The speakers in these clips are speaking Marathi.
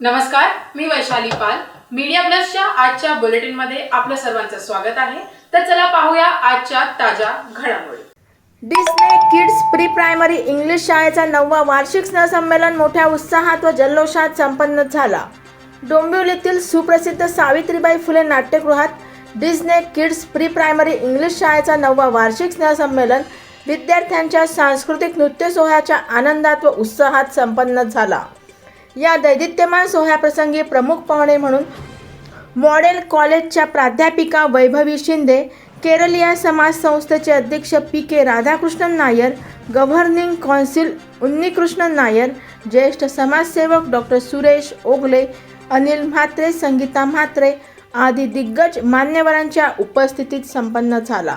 नमस्कार मी वैशाली पाल. मीडिया प्लसच्या आजच्या बुलेटिनमध्ये आपलं सर्वांचं स्वागत आहे. तर चला पाहूया आजच्या ताज्या घडामोडी. Disney kids pre primary English शाळेचा नववा वार्षिक स्नेहसंमेलन मोठ्या उत्साहात व जल्लोषात संपन्न झाला. डोंबिवलीतील सुप्रसिद्ध सावित्रीबाई फुले नाट्यगृहात Disney kids pre primary English शाळेचा नववा वार्षिक स्नेहसंमेलन विद्यार्थ्यांच्या सांस्कृतिक नृत्य सोहळ्याच्या आनंदात व उत्साहात संपन्न झाला. या दैदित्यमान सोहळ्याप्रसंगी प्रमुख पाहुणे म्हणून मॉडेल कॉलेजच्या प्राध्यापिका वैभवी शिंदे केरलिया समाज संस्थेचे अध्यक्ष P K Radhakrishnan Nair governing council Unnikrishnan Nair ज्येष्ठ समाजसेवक डॉक्टर सुरेश ओगले अनिल म्हात्रे संगीता म्हात्रे आदी दिग्गज मान्यवरांच्या उपस्थितीत संपन्न झाला.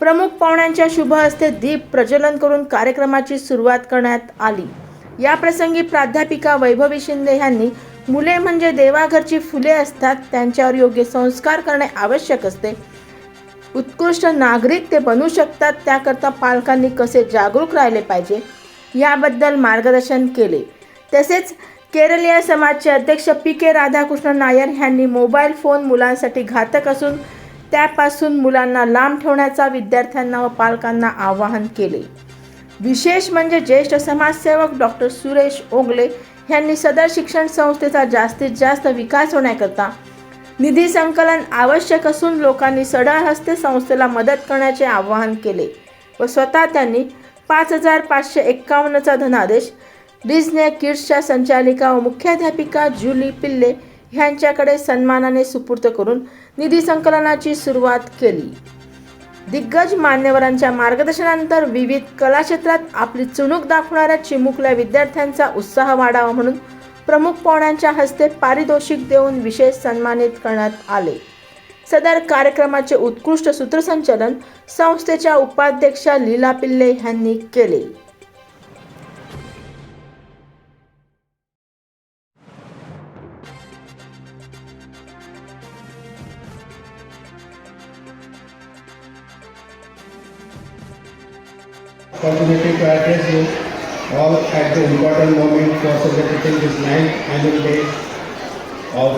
प्रमुख पाहुण्यांच्या शुभ हस्ते दीप प्रज्वलन करून कार्यक्रमाची सुरुवात करण्यात आली. याप्रसंगी प्राध्यापिका वैभवी शिंदे यांनी मुले म्हणजे देवाघरची फुले असतात त्यांच्यावर योग्य संस्कार करणे आवश्यक असते. उत्कृष्ट नागरिक ते बनू शकतात त्याकरता पालकांनी कसे जागरूक राहिले पाहिजे याबद्दल मार्गदर्शन केले. तसेच केरलीय समाजचे अध्यक्ष पी के राधाकृष्ण नायर यांनी मोबाईल फोन मुलांसाठी घातक असून त्यापासून मुलांना लांब ठेवण्याचा विद्यार्थ्यांना व पालकांना आवाहन केले. विशेष म्हणजे ज्येष्ठ समाजसेवक डॉक्टर सुरेश ओगले यांनी सदर शिक्षण संस्थेचा जास्तीत जास्त विकास होण्याकरता निधी संकलन आवश्यक असून लोकांनी सढळ हस्ते संस्थेला मदत करण्याचे आवाहन केले व स्वतः त्यांनी पाच हजार पाचशे एक्कावन्नचा धनादेश डिझने किड्सच्या संचालिका व मुख्याध्यापिका जुली पिल्ले यांच्याकडे सन्मानाने सुपूर्त करून निधी संकलनाची सुरुवात केली. दिग्गज मान्यवरांच्या मार्गदर्शनानंतर विविध कलाक्षेत्रात आपली चुणूक दाखवणाऱ्या चिमुकल्या विद्यार्थ्यांचा उत्साह वाढावा म्हणून प्रमुख पाहुण्यांच्या हस्ते पारितोषिक देऊन विशेष सन्मानित करण्यात आले. सदर कार्यक्रमाचे उत्कृष्ट सूत्रसंचालन संस्थेच्या उपाध्यक्षा लीला पिल्ले यांनी केले. Opportunity to address you all at the important moment for celebrating this ninth annual day of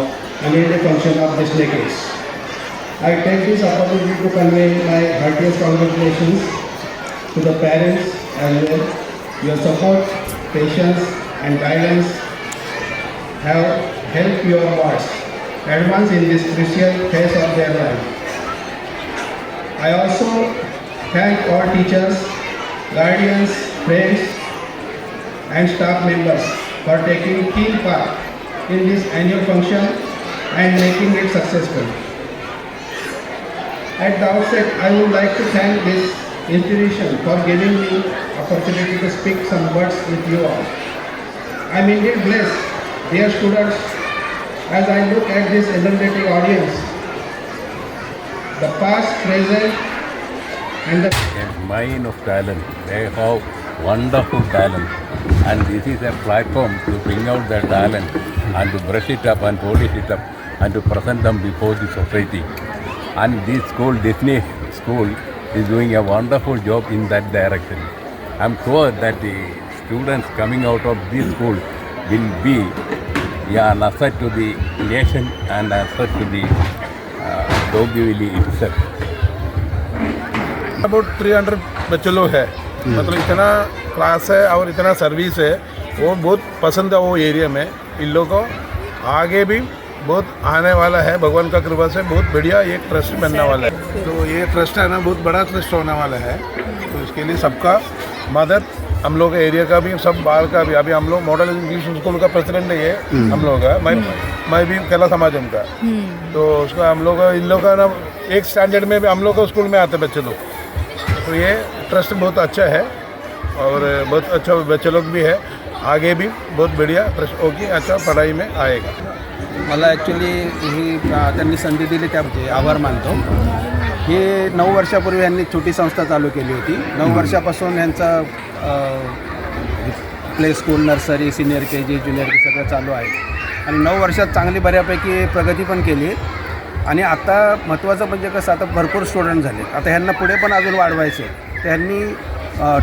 annual function of Disney Kids. I take this opportunity to convey my heartiest congratulations to the parents as well. Your support, patience and guidance have helped your boys advance in this crucial phase of their life. I also thank all teachers, guardians, friends, and staff members for taking keen part in this annual function and making it successful. At the outset, I would like to thank this institution for giving me opportunity to speak some words with you all. I am indeed blessed, dear students, as I look at this illuminating audience. The past, present, and a mine of talent. They have wonderful talent, and this is a platform to bring out their talent and to brush it up and polish it up and to present them before the society. And this school, Disney School, is doing a wonderful job in that direction. I'm sure that the students coming out of this school will be yeah, an asset to the nation and an asset to the uh, Dombivli itself. About three hundred बच्चे लोग है मतलब इतना क्लास है और इतना सर्विस है। वो बहुत पसंद है वो एरिया में। इन लोगों को आगे भी बहुत आने वाला है। भगवान का कृपा से बहुत बढ़िया एक ट्रस्ट बनने वाला है। तो ये ट्रस्ट है ना बहुत बड़ा ट्रस्ट होने वाला है। तो इसके लिए सबका मदद। हम लोग एरिया का भी सब बाहर का भी। अभी हम लोग मॉडल इंग्लिश स्कूल का प्रेसिडेंट है। ये हम लोग का मैं मैं भी कला समाजम का। तो उसका हम लोग इन लोग का ना एक स्टैंडर्ड में भी हम लोग का स्कूल में आते बच्चे लोग। तो ये ट्रस्ट बहुत अच्छा है और बहुत अच्छा बच्चे लोग भी है। आगे भी बहुत बढ़िया ट्रस्ट होगी अच्छा पढ़ाई में आएगा। मला ॲक्च्युली ही त्यांनी संधी दिली त्याबद्दल आभार मानतो. ही नऊ वर्षापूर्वी यांनी छोटी संस्था चालू केली होती. नऊ वर्षापासून यांचा play school nursery senior K G junior K सगळं चालू आहे. आणि नऊ वर्षात चांगली बऱ्यापैकी प्रगती पण केली. आणि आता महत्त्वाचं म्हणजे कसं आता भरपूर स्टुडंट झाले आता ह्यांना पुढे पण अजून वाढवायचे त्यांनी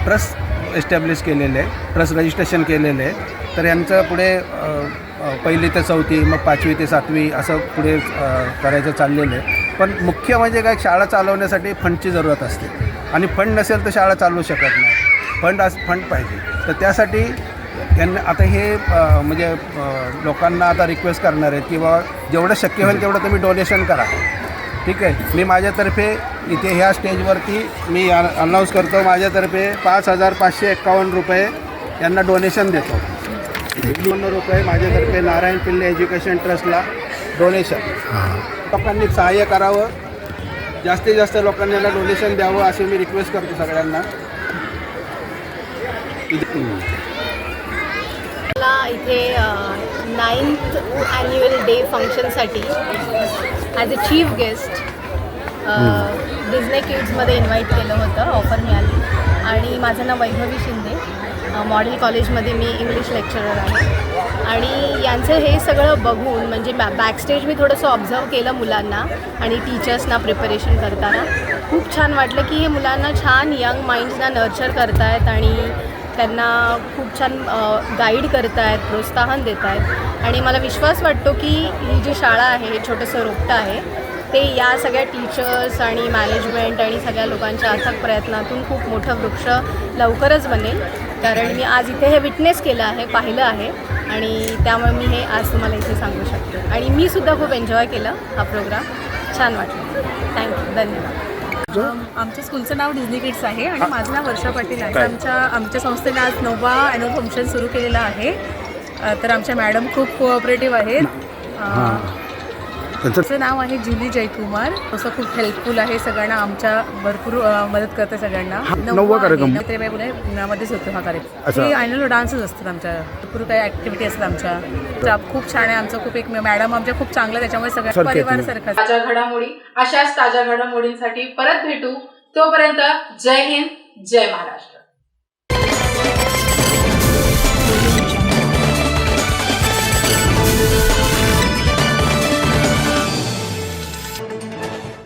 ट्रस्ट एस्टॅब्लिश केलेले आहे ट्रस्ट रजिस्ट्रेशन केलेलं आहे तर यांचं पुढे पहिली ते चौथी मग पाचवी ते सातवी असं पुढे करायचं चाललेलं आहे. पण मुख्य म्हणजे काय शाळा चालवण्यासाठी फंडची जरूरत असते. आणि फंड नसेल तर शाळा चालवू शकत नाही. फंड अस फंड पाहिजे. तर त्यासाठी त्यांना आता हे म्हणजे लोकांना आता रिक्वेस्ट करणार आहेत की बाबा जेवढं शक्य होईल तेवढं तुम्ही डोनेशन करा. ठीक आहे? मी माझ्यातर्फे इथे ह्या स्टेजवरती मी अनाऊन्स करतो. माझ्यातर्फे पाच हजार पाचशे एक्कावन्न रुपये यांना डोनेशन देतो. एकावन्न रुपये माझ्यातर्फे नारायण पिल्ले एज्युकेशन ट्रस्टला डोनेशन लोकांनी सहाय्य करावं. जास्तीत जास्त लोकांनी याला डोनेशन द्यावं असे मी रिक्वेस्ट करतो सगळ्यांना. मला इथे नाईन्थ ॲन्युअल डे फंक्शनसाठी as a chief guest Disney किड्समध्ये invite केलं होतं ऑफर मिळाली. आणि माझं नाव वैभवी शिंदे. मॉडेल कॉलेजमध्ये मी इंग्लिश लेक्चरर आहे. आणि यांचं हे सगळं बघून म्हणजे बॅ बॅकस्टेज मी थोडंसं ऑब्झर्व केलं मुलांना आणि टीचर्सना प्रिपरेशन करताना. खूप छान वाटलं की हे मुलांना छान यंग माइंड्सना नर्चर करतायत आणि त्यांना खूप छान गाईड करत आहेत प्रोत्साहन देत आहेत आणि मला विश्वास वाटतो की ही जी शाळा आहे हे छोटंसं रोपटं आहे ते या सगळ्या टीचर्स आणि मॅनेजमेंट आणि सगळ्या लोकांच्या अथक प्रयत्नातून खूप मोठं वृक्ष लवकरच बनेल. कारण मी आज इथे हे विटनेस केलं आहे पाहिलं आहे. आणि त्यामुळे मी हे आज तुम्हाला इथे सांगू शकते. आणि मी सुद्धा खूप एन्जॉय केलं हा प्रोग्राम छान वाटलं. थँक्यू धन्यवाद. आमच्या स्कूलचं नाव डिझनी किड्स आहे आणि माझं नाव वर्षा पाटील आहे. आमच्या आमच्या संस्थेने आज नववा ॲन्युअल फंक्शन सुरू केलेलं आहे. तर आमच्या मॅडम खूप कोऑपरेटिव्ह आहेत. त्यांचं नाव आहे जुली जयकुमार. तसं खूप हेल्पफुल आहे. सगळ्यांना आमच्या भरपूर मदत करते सगळ्यांना. नववा कार्यक्रम. मध्येच होतो हा कार्यक्रम. ॲन्युअल डान्सच असतात आमच्या. भरपूर काही ॲक्टिव्हिटी असतात आमच्या. खूप छान आहे. आमचं खूप एक मॅडम आमच्या खूप चांगलं त्याच्यामुळे सगळ्या परिवार सारखं ताज्या घडामोडी अशाच ताज्या घडामोडींसाठी परत भेटू. तोपर्यंत जय हिंद जय महाराष्ट्र.